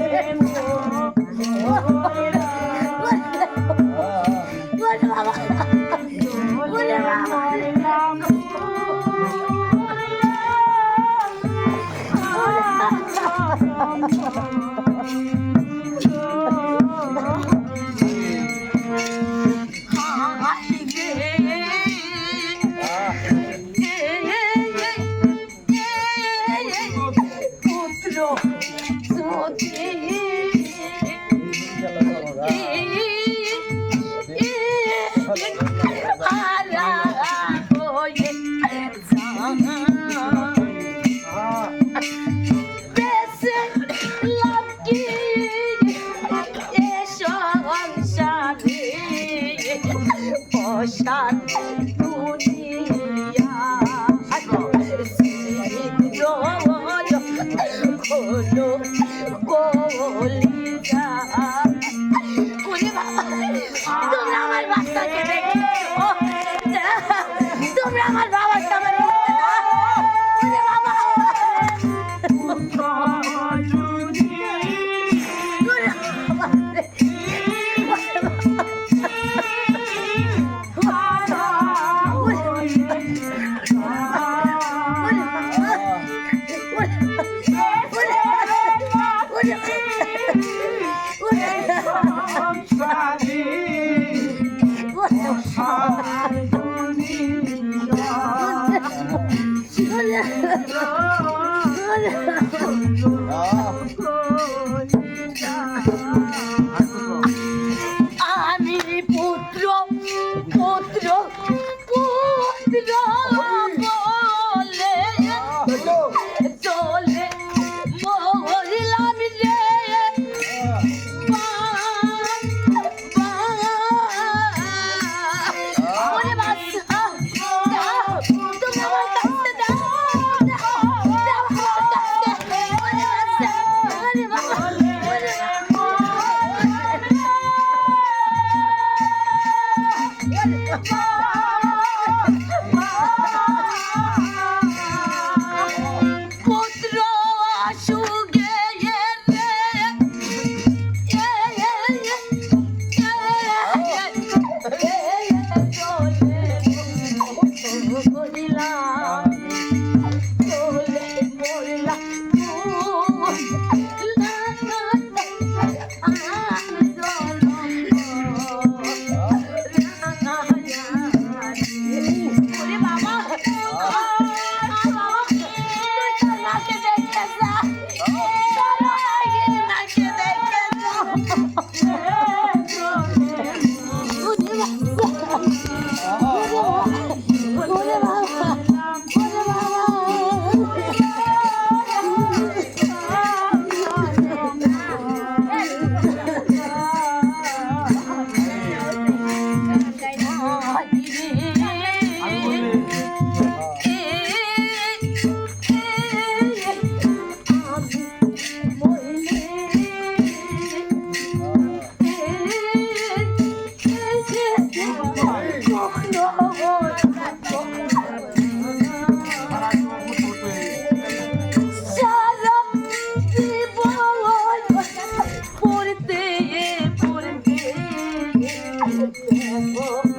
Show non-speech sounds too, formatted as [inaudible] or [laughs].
Yeah. [laughs] তোমরা আমার বাচ্চাকে দেখে তোমরা আমার বাবা [laughs] Yeah. そう吗。我。